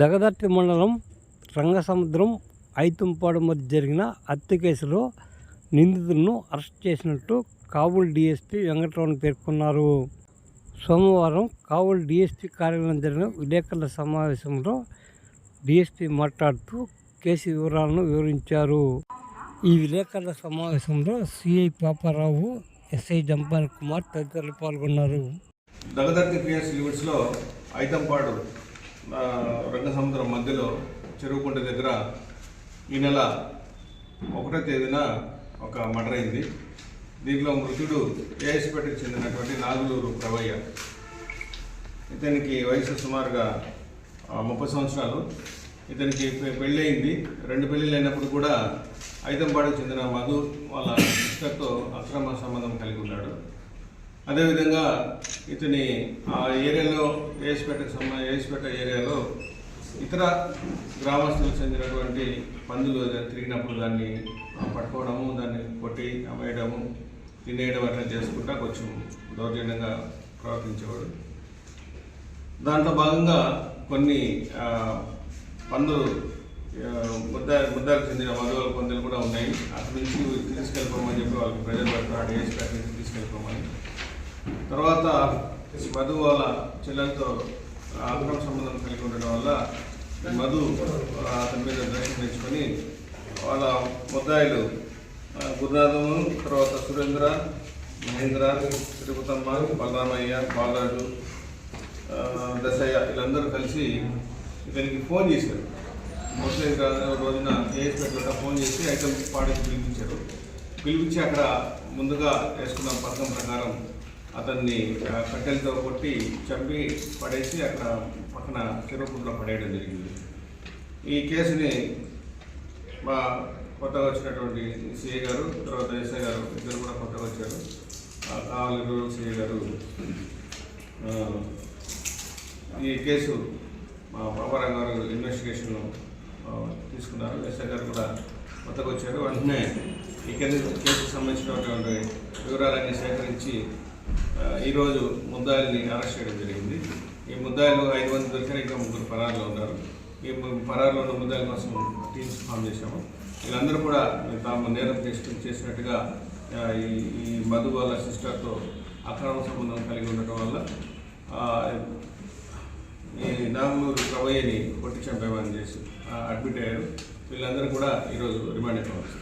దగదర్తి మండలం రంగసముద్రం ఐతుంపాడు మధ్య జరిగిన హత్య కేసులో నిందితులను అరెస్ట్ చేసినట్టు కాబూల్ డీఎస్పీ వెంకటరమణ పేర్కొన్నారు. సోమవారం కాబూల్ డీఎస్పీ కార్యాలయం జరిగిన విలేకరుల సమావేశంలో డీఎస్పీ మాట్లాడుతూ కేసు వివరాలను వివరించారు. ఈ విలేకరుల సమావేశంలో సిఐ పాపారావు ఎస్ఐ జంపాల్ కుమార్ తదితరులు పాల్గొన్నారు. దగదర్తి క్రియాస్ లిమిట్స్లో ఐదంపాడు రంగసముద్రం మధ్యలో చెరువుకుంట దగ్గర ఈ నెల ఒకటో తేదీన ఒక మర్డర్ అయింది. దీంట్లో మృతుడు ఏఎస్పేటకు చెందినటువంటి నాగులూరు ప్రవయ్య ఇతనికి వయసు సుమారుగా ముప్పై సంవత్సరాలు. ఇతనికి పె- పెళ్ళయింది. రెండు పెళ్ళిళ్ళు అయినప్పుడు కూడా ఐతంపాడుకు చెందిన మధు వాళ్ళ సిస్టర్తో అక్రమ సంబంధం కలిగి ఉన్నాడు. అదేవిధంగా ఇతని ఆ ఏరియాలో ఏసుపేటకు సంబ ఏసుపేట ఏరియాలో ఇతర గ్రామస్తులకు చెందినటువంటి పందులు తిరిగినప్పుడు దాన్ని పట్టుకోవడము దాన్ని కొట్టి అమ్మేయడము తినేయడం అట్లా చేసుకుంటా కొంచెం దౌర్జన్యంగా ప్రవర్తించేవాడు. దాంట్లో భాగంగా కొన్ని పందులు ముద్ద ముద్దాలకు చెందిన మధువుల పందులు కూడా ఉన్నాయి. అక్కడి నుంచి తీసుకెళ్ళిపోమని చెప్పి వాళ్ళకి ప్రజలు పడతాడు ఏఎస్పేట నుంచి తీసుకెళ్ళిపోమని. తర్వాత మధు వాళ్ళ చెల్లెలతో అక్రమ సంబంధం కలిగి ఉండడం వల్ల మధు అతని మీద ద్వేషం పెంచుకొని వాళ్ళ ముద్దాయిలు గురునాథము తర్వాత సురేంద్ర మహేంద్ర తిరుపతమ్మ బలరామయ్య బాలరాజు దశయ్య వీళ్ళందరూ కలిసి ఇతనికి ఫోన్ చేశారు. ముస్లిం రోజున ఏఎస్పేటలో ఫోన్ చేసి ఐటమ్ పాడికి పిలిపించారు. పిలిపించి అక్కడ ముందుగా వేసుకున్న పథకం ప్రకారం అతన్ని కట్టెలతో కొట్టి చంపి పడేసి అక్కడ పక్కన చెరువుకుంట్లో పడేయడం జరిగింది. ఈ కేసుని మా కొత్తగా వచ్చినటువంటి సిఐ గారు తర్వాత ఎస్ఐ గారు ఇద్దరు కూడా కొత్తగా వచ్చారు. కావాలి కావలి సిఐ గారు ఈ కేసు మా బాబారావు గారు ఇన్వెస్టిగేషన్ తీసుకున్నారు. ఎస్ఐ గారు కూడా కొత్తగా వచ్చారు. వెంటనే ఈ కేసు కేసుకు సంబంధించినటువంటి వివరాలన్నీ సేకరించి ఈరోజు ముద్దాయిల్ని అరెస్ట్ చేయడం జరిగింది. ఈ ముద్దాయిలు ఐదు మంది దొరికారు ఇంకా ముగ్గురు పరారులో ఉన్నారు. ఈ పరారులో ఉన్న ముద్దాయిల కోసం టీమ్స్ ఫామ్ చేశాము. వీళ్ళందరూ కూడా తాము నేరం చేసి చేసినట్టుగా ఈ మధు వాళ్ళ సిస్టర్తో అక్రమ సంబంధం కలిగి ఉండటం వల్ల ఈ నాగులూరు రవయ్యని కొట్టి చంపేమని చేసి అడ్మిట్ అయ్యారు. వీళ్ళందరూ కూడా ఈరోజు రిమాండ్ కావచ్చు